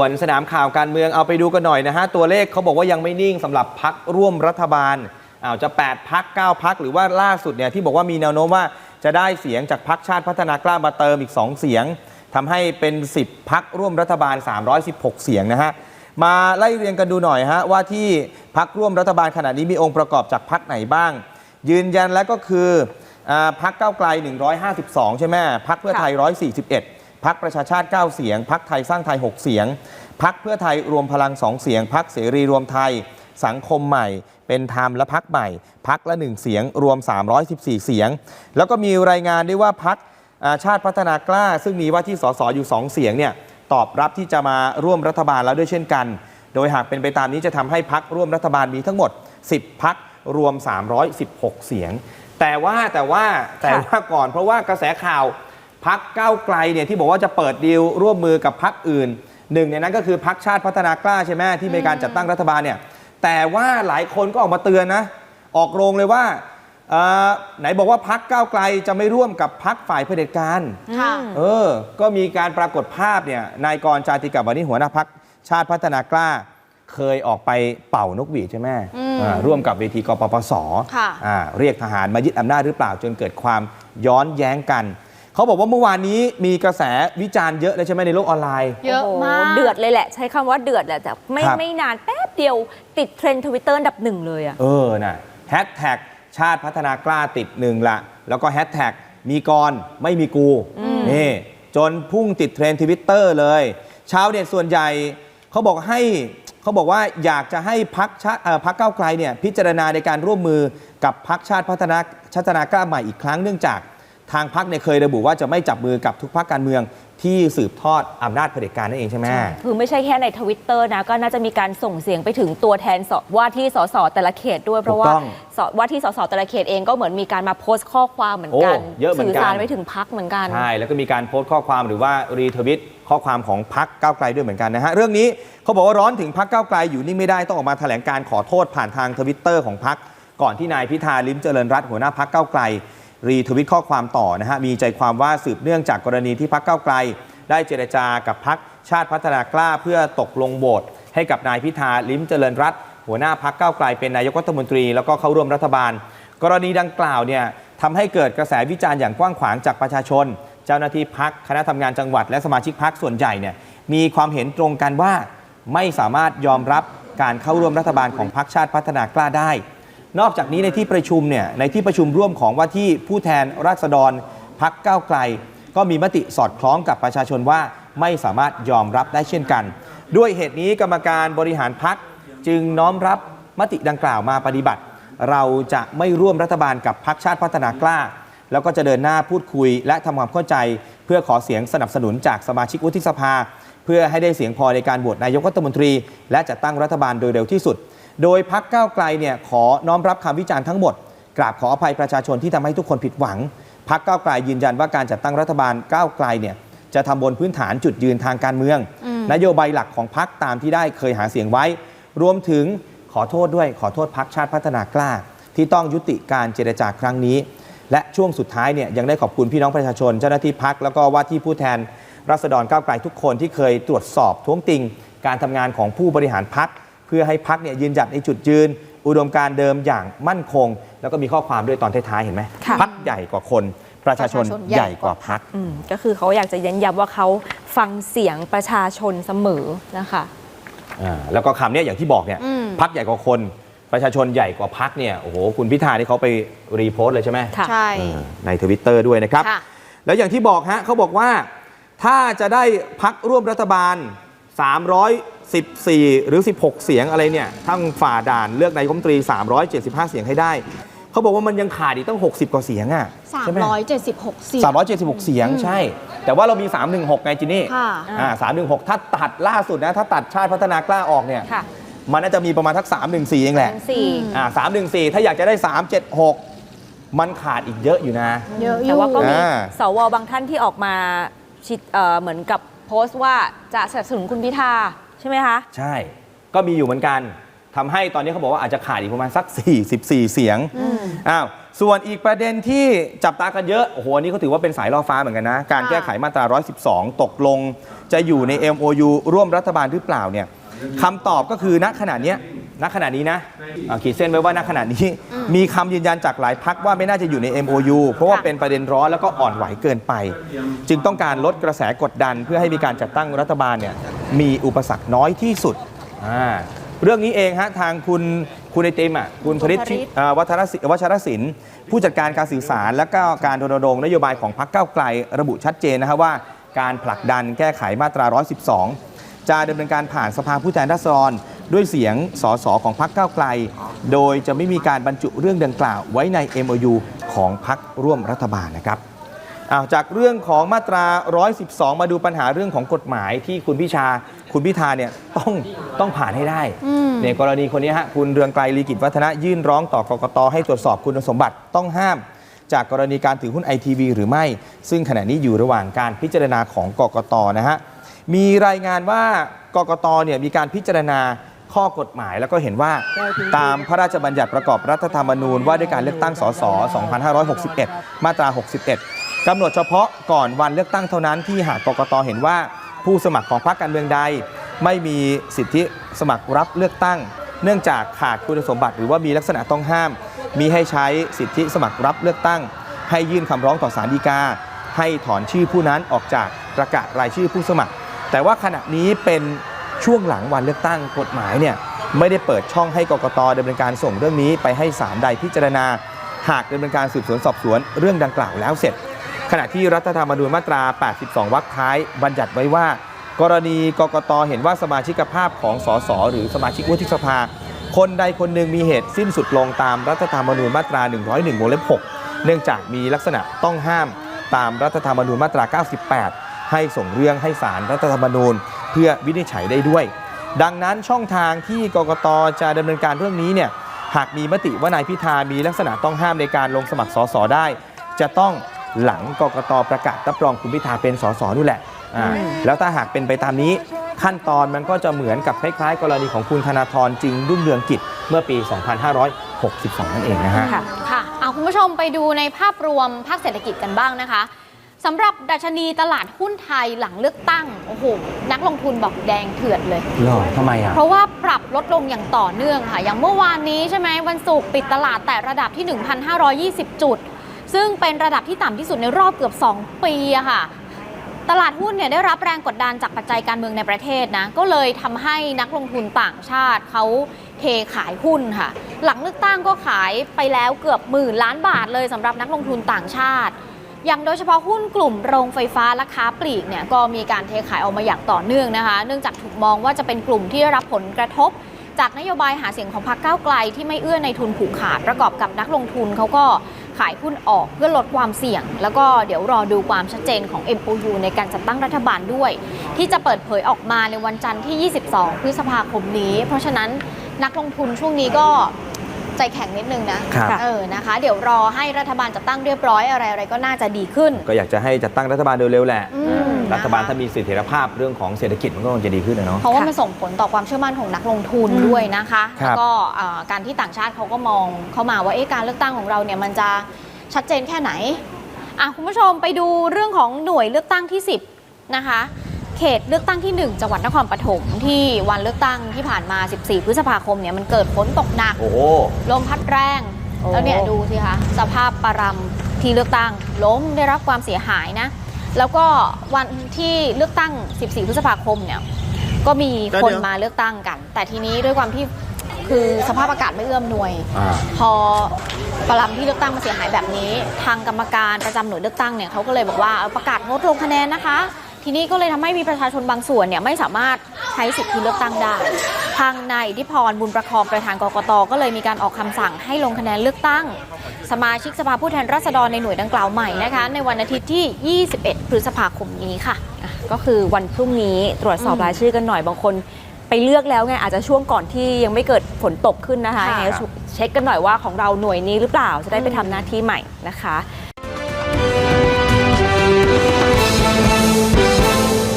ส่วนสนามข่าวการเมืองเอาไปดูกันหน่อยนะฮะ ตัวเลขเขาบอกว่ายังไม่นิ่งสำหรับพักร่วมรัฐบาลอาจะ 8 พัก 9 พัก หรือว่าล่าสุดเนี่ยที่บอกว่ามีแนวโน้มว่าจะได้เสียงจากพักชาติพัฒนากล้ามาเติมอีก 2 เสียงทำให้เป็น 10 พักร่วมรัฐบาล 316 เสียงนะฮะ มาไล่เรียงกันดูหน่อยฮะว่าที่พักร่วมรัฐบาลขณะนี้มีองค์ประกอบจากพักไหนบ้าง ยืนยันแล้วก็คืออพักเก้าไกล 152 ใช่ไหมพักเพื่อไทย 141 พักประชาชาติ 9 เสียง พักไทยสร้างไทย 6 เสียง พักเพื่อไทยรวมพลัง 2 เสียง พักเสรีรวมไทยสังคมใหม่ เป็นธรรมและพักใหม่ พักละ 1 เสียงรวม 314 เสียง แล้วก็มีรายงานด้วยว่าพักชาติพัฒนากล้า ซึ่งมีว่าที่สสอยู่ 2 เสียงเนี่ยตอบรับที่จะมาร่วมรัฐบาลแล้วด้วยเช่นกัน โดยหากเป็นไปตามนี้จะทำให้พักร่วมรัฐบาลมีทั้งหมด 10 พักรวม 316 เสียง แต่ว่าแต่ว่าแต่ว่าก่อนเพราะว่ากระแสข่าว พักก้าวไกลเนี่ยที่บอกว่าจะเปิดดีลร่วมมือกับพักอื่นหนึ่งในนั้นก็คือพักชาติพัฒนากล้าใช่ไหมที่มีการจัดตั้งรัฐบาลเนี่ยแต่ว่าหลายคนก็ออกมาเตือนนะออกโรงเลยว่าเอ่อไหนบอกว่าพักก้าวไกลจะไม่ร่วมกับพักฝ่ายเผด็จการค่ะเออ ก็มีการปรากฏภาพเนี่ยนายกรจาติกับวันนี้หัวหน้าพักชาติพัฒนากล้า เคยออกไปเป่านกหวีดใช่ไหมอืมอ่าร่วมกับเวทีกปปสค่ะอ่าเรียกทหารมายึดอำนาจหรือเปล่าจนเกิดความย้อนแย้งกัน เขาบอกว่าเมื่อวานนี้มีกระแสวิจารณ์เยอะเลยใช่ไหมในโลกออนไลน์ เยอะโโหมากเดือดเลยแหละ ใช้คำว่าเดือดแหละแต่ไม่ครับ ไม่นานแป๊บเดียวติดเทรนด์ทวิตเตอร์อันดับหนึ่งเลยอะ เออนะแฮชแท็กชาติพัฒนากล้าติดหนึ่งละ แล้วก็แฮชแท็กมีกรไม่มีกูนี่จนพุ่งติดเทรนด์ทวิตเตอร์เลยชาวเน็ตส่วนใหญ่เขาบอกให้เขาบอกว่าอยากจะให้พักชาติเอ่อพักเก้าวไกลเนี่ยพิจารณาในการร่วมมือกับพักชาติพัฒนาชาติพัฒนากล้าใหม่อีกครั้งเนื่องจาก ทางพักเนี่ยเคยระบุว่าจะไม่จับมือกับทุกพักการเมืองที่สืบทอดอำนาจเผด็จการนั่นเองใช่ไหมคือไม่ใช่แค่ในทวิตเตอร์นะก็น่าจะมีการส่งเสียงไปถึงตัวแทนสว่าที่สสแต่ละเขตด้วยเพราะว่าถูกต้องสว่าที่สสแต่ละเขตเองก็เหมือนมีการมาโพสต์ข้อความเหมือนกันโอ้เยอะเหมือนกันสื่อสารไปถึงพักเหมือนกันใช่แล้วก็มีการโพสต์ข้อความหรือว่ารีทวิตข้อความของพักก้าวไกลด้วยเหมือนกันนะฮะเรื่องนี้เขาบอกว่าร้อนถึงพักก้าวไกลอยู่นิ่งไม่ได้ต้องออกมาแถลงการขอโทษผ่านทางทวิตเตอร์ของพักก่อนที่นายพิธาลิ้มเจริญรัตน์หัวหน้าพักก้าวไกล รีทวิตข้อความต่อนะฮะมีใจความว่าสืบเนื่องจากกรณีที่พักเก้าไกล ได้เจรจากับพักชาติพัฒนากล้าเพื่อตกลงโหวตให้กับนายพิธาลิ้มเจริญรัตน์หัวหน้าพักเก้าไกลเป็นนายกรัฐมนตรีแล้วก็เข้าร่วมรัฐบาล กรณีดังกล่าวเนี่ยทำให้เกิดกระแสวิจารณ์อย่างกว้างขวางจากประชาชน เจ้าหน้าที่พักคณะทำงานจังหวัด และสมาชิกพักส่วนใหญ่เนี่ยมีความเห็นตรงกันว่าไม่สามารถยอมรับการเข้าร่วมรัฐบาลของพรรคชาติพัฒนากล้าได้ นอกจากนี้ในที่ประชุมเนี่ยในที่ประชุมร่วมของว่าที่ผู้แทนราษฎรพักก้าวไกล ก็มีมติสอดคล้องกับประชาชนว่าไม่สามารถยอมรับได้เช่นกัน ด้วยเหตุนี้กรรมการบริหารพักจึงน้อมรับมติดังกล่าวมาปฏิบัติ เราจะไม่ร่วมรัฐบาลกับพรรคชาติพัฒนากล้า แล้วก็จะเดินหน้าพูดคุยและทำความเข้าใจ เพื่อขอเสียงสนับสนุนจากสมาชิกวุฒิสภา เพื่อให้ได้เสียงพอในการโหวตนายกรัฐมนตรี และจัดตั้งรัฐบาลโดยเร็วที่สุด โดยพักก้าวไกลเนี่ยขอน้อมรับคำวิจารณ์ทั้งหมด กราบขออภัยประชาชนที่ทำให้ทุกคนผิดหวัง พักก้าวไกลยืนยันว่าการจัดตั้งรัฐบาลก้าวไกลเนี่ยจะทำบนพื้นฐานจุดยืนทางการเมือง นโยบายหลักของพักตามที่ได้เคยหาเสียงไว้ รวมถึงขอโทษด้วยขอโทษพักชาติพัฒนากล้า ที่ต้องยุติการเจรจาครั้งนี้ และช่วงสุดท้ายเนี่ยยังได้ขอบคุณพี่น้องประชาชน เจ้าหน้าที่พักแล้วก็ว่าที่ผู้แทนรัษฎรก้าวไกลทุกคนที่เคยตรวจสอบท้วงติง การทำงานของผู้บริหารพัก เพื่อให้พักเนี่ยยืนหยัดในจุดยืน อุดมการณ์เดิมอย่างมั่นคง แล้วก็มีข้อความด้วยตอนท้ายๆเห็นไหมค่ะ พักใหญ่กว่าคน ประชาชนประชาชนใหใหญ่ญ่กกว่าว่าพัก อืมก็คือเขาอยากจะเน้นย้ำว่าเขาฟังเสียงประชาชนเสมอนะคะ อ่าแล้วก็คำเนี้ยอย่างที่บอกเนี่ยอืม พักใหญ่กว่าคนประชาชนใหญ่กว่าพักเนี่ยโอ้โหคุณพิธาที่เขาไปรีโพสต์เลยใช่ไหมค่ะ ใช่ เออในทวิตเตอร์ด้วยนะครับ ค่ะ แล้วอย่างที่บอกฮะเขาบอกว่าถ้าจะได้พักร่วมรัฐบาล 314 หรือ 16 เสียงอะไรเนี่ยทั้งฝ่าด่านเลือกนายกรัฐมนตรี 375 เสียงให้ได้ เขาบอกว่ามันยังขาดอีกตั้ง 60 กว่าเสียงอะใช่ไหม376เสียง 376 เสียงใช่ แต่ว่าเรามี 316 ไงจินนี่ค่ะ อ่า316 ถ้าตัดล่าสุดนะถ้าตัดชาติพัฒนากล้าออกเนี่ย ค่ะมันน่าจะมีประมาณทัก 314 เองแหละสี่ อ่า314 ถ้าอยากจะได้ 376 มันขาดอีกเยอะอยู่นะ เยอะอยู่แต่ว่าก็มีอ่า สวบางท่านที่ออกมาชิดเอ่อเหมือนกับ โพสต์ว่าจะสนับสนุนคุณพิธาใช่ไหมคะ ใช่ ก็มีอยู่เหมือนกันทำให้ตอนนี้เขาบอกว่าอาจจะขาดอีกประมาณสัก 44 เสียงอ้าวส่วนอีกประเด็นที่จับตากันเยอะ โอ้โหอันนี้เขาถือว่าเป็นสายล่อฟ้าเหมือนกันนะ การค่ะแก้ไขมาตรา 112 ตกลง จะอยู่ใน MOU ร่วมรัฐบาลหรือเปล่าเนี่ยคำตอบก็คือณขณะเนี้ย ณขณะนี้นะอ่าขีดเส้นไว้ว่าณขณะนี้ มีคำยืนยันจากหลายพักว่าไม่น่าจะอยู่ใน MOU เพราะว่าค่ะเป็นประเด็นร้อนแล้วก็อ่อนไหวเกินไป จึงต้องการลดกระแสกดดัน เพื่อให้มีการจัดตั้งรัฐบาลเนี่ยมีอุปสรรคน้อยที่สุดอ่าเรื่องนี้เองฮะทางคุณคุณไอติมอะคุณพริชคุณพริชเอ่อวัฒนศิวัชรศิลป์ผู้จัดการการสื่อสารและก็การรณรงค์นโยบายของพรรคก้าวไกล ระบุชัดเจนนะครับว่า การผลักดันแก้ไขมาตรา 112 จะดำเนินการผ่านสภาผู้แทนราษฎร ด้วยเสียงสสของพรรคก้าวไกล โดยจะไม่มีการบรรจุเรื่องดังกล่าวไว้ใน MOU ของพรรคร่วมรัฐบาลนะครับอ้าวจากเรื่องของมาตรา 112 มาดูปัญหาเรื่องของกฎหมายที่คุณพิชา คุณพิธาเนี่ยต้องต้องผ่านให้ได้อืมในกรณีคนนี้ฮะคุณเรืองไกรลีกิจวัฒนะยื่นร้องต่อกกตให้ตรวจสอบคุณสมบัติต้องห้าม จากกรณีการถือหุ้นไอทีวีหรือไม่ ซึ่งขณะนี้อยู่ระหว่างการพิจารณาของกกตนะฮะมีรายงานว่ากกตเนี่ยมีการพิจารณา ข้อกฎหมายแล้วก็เห็นว่าตามพระราชบัญญัติประกอบรัฐธรรมนูญว่าด้วยการเลือกตั้งสส 2561 มาตรา 61 กำหนดเฉพาะก่อนวันเลือกตั้งเท่านั้นที่หากกกตเห็นว่าผู้สมัครของพรรคการเมืองใด ไม่มีสิทธิสมัครรับเลือกตั้ง เนื่องจากขาดคุณสมบัติหรือว่ามีลักษณะต้องห้าม มีให้ใช้สิทธิสมัครรับเลือกตั้ง ให้ยื่นคำร้องต่อศาลฎีกา ให้ถอนชื่อผู้นั้นออกจากประกาศรายชื่อผู้สมัคร แต่ว่าขณะนี้เป็น ช่วงหลังวันเลือกตั้งกฎหมายเนี่ยไม่ได้เปิดช่องให้กกตดำเนินการส่งเรื่องนี้ไปให้ศาลใดพิจารณา หากดำเนินการสืบสวนสอบสวนเรื่องดังกล่าวแล้วเสร็จ ขณะที่รัฐธรรมนูญมาตรา 82 วรรคท้าย บัญญัติไว้ว่า กรณีกกตเห็นว่าสมาชิกภาพของสสหรือสมาชิกวุฒิสภา คนใดคนหนึ่งมีเหตุสิ้นสุดลงตามรัฐธรรมนูญมาตรา 101 วงเล็บ 6 เนื่องจากมีลักษณะต้องห้าม ตามรัฐธรรมนูญมาตรา 98 ให้ส่งเรื่องให้ศาลรัฐธรรมนูญ พื่อวินิจฉัยได้ด้วย ดังนั้นช่องทางที่กกตจะดำเนินการเรื่องนี้เนี่ยหากมีมติว่านายพิธามีลักษณะต้องห้ามในการลงสมัครสสได้ จะต้องหลังกกตประกาศรับรองคุณพิธาเป็นสสนู่นแหละอ่าอืมแล้วถ้าหากเป็นไปตามนี้ขั้นตอนมันก็จะเหมือนกับคล้ายๆ กรณีของคุณธนาธรจึงรุ่งเรืองกิจเมื่อปี 2562 นั่นเองนะฮะค่ะค่ะเอาคุณผู้ชมไปดูในภาพรวมภาคเศรษฐกิจกันบ้างนะคะ สำหรับดัชนีตลาดหุ้นไทยหลังเลือกตั้ง โอ้โห นักลงทุนบอกแดงเถื่อนเลยหรอทำไมอะ เพราะว่าปรับลดลงอย่างต่อเนื่องค่ะ อย่างเมื่อวานนี้ใช่ไหมวันศุกร์ปิดตลาดแต่ระดับที่ 1,520 จุด ซึ่งเป็นระดับที่ต่ำที่สุดในรอบเกือบ 2 ปีอะค่ะ ตลาดหุ้นเนี่ยได้รับแรงกดดันจากปัจจัยการเมืองในประเทศนะ ก็เลยทำให้นักลงทุนต่างชาติเขาเทขายหุ้นค่ะ หลังเลือกตั้งก็ขายไปแล้วเกือบหมื่นล้านบาทเลยสำหรับนักลงทุนต่างชาติ อย่างโดยเฉพาะหุ้นกลุ่มโรงไฟฟ้าและค้าปลีกเนี่ยก็มีการเทขายออกมาอย่างต่อเนื่องนะคะ เนื่องจากถูกมองว่าจะเป็นกลุ่มที่ได้รับผลกระทบ จากนโยบายหาเสียงของพรรคก้าวไกลที่ไม่เอื้อในทุนผูกขาดประกอบกับนักลงทุนเขาก็ขายหุ้นออกเพื่อลดความเสี่ยง แล้วก็เดี๋ยวรอดูความชัดเจนของ MOU ในการจัดตั้งรัฐบาลด้วย ที่จะเปิดเผยออกมาในวันจันทร์ที่ 22 พฤษภาคมนี้ เพราะฉะนั้นนักลงทุนช่วงนี้ก็ ใจแข็งนิดนึงนะครับเออนะคะ เดี๋ยวรอให้รัฐบาลจัดตั้งเรียบร้อยอะไรอะไรก็น่าจะดีขึ้น ก็อยากจะให้จัดตั้งรัฐบาลเร็วๆแหละอืมอ่ารัฐบาลนะคะ ถ้ามีเสถียรภาพเรื่องของเศรษฐกิจมันก็คงจะดีขึ้นนะเนาะ เพราะว่าค่ะมันส่งผลต่อความเชื่อมั่นของนักลงทุนด้วยนะคะครับแล้วก็เอ่อการที่ต่างชาติเขาก็มองเข้ามาว่าเอ๊ะการเลือกตั้งของเราเนี่ยมันจะชัดเจนแค่ไหนอะคุณผู้ชมไปดูเรื่องของหน่วยเลือกตั้งที่ 10 นะคะ เขตเลือกตั้งที่ 1 จังหวัดนครปฐมที่วันเลือกตั้งที่ผ่านมา 14 พฤษภาคมเนี่ยมันเกิดฝนตกหนัก โอ้โห ลมพัดแรง โอ้ แล้วเนี่ยดูสิคะสภาพปรำที่เลือกตั้งล้มได้รับความเสียหายนะ แล้วก็วันที่เลือกตั้ง 14 พฤษภาคมเนี่ยก็มีคนมาเลือกตั้งกัน แต่ทีนี้ด้วยความที่คือสภาพอากาศไม่เอื้อมหน่วย อ่า พอปรำที่เลือกตั้งมาเสียหายแบบนี้ ทางกรรมการประจำหน่วยเลือกตั้งเนี่ยเขาก็เลยบอกว่าเอาประกาศงดลงคะแนนนะคะ ทีนี้ก็เลยทำให้มีประชาชนบางส่วนเนี่ยไม่สามารถใช้สิทธิเลือกตั้งได้ ทางนายอิทธิพรบุญประคองประธานกกตก็เลยมีการออกคำสั่งให้ลงคะแนนเลือกตั้ง สมาชิกสภาผู้แทนราษฎรในหน่วยดังกล่าวใหม่นะคะ ในวันอาทิตย์ที่ 21 พฤษภาคมนี้ค่ะอะก็คือวันพรุ่งนี้ตรวจสอบอืมรายชื่อกันหน่อยบางคนไปเลือกแล้วไงอาจจะช่วงก่อนที่ยังไม่เกิดฝนตกขึ้นนะคะค่ะยังไงเช็คกันหน่อยว่าของเราหน่วยนี้หรือเปล่าจะได้ไปทำหน้าที่ใหม่นะคะ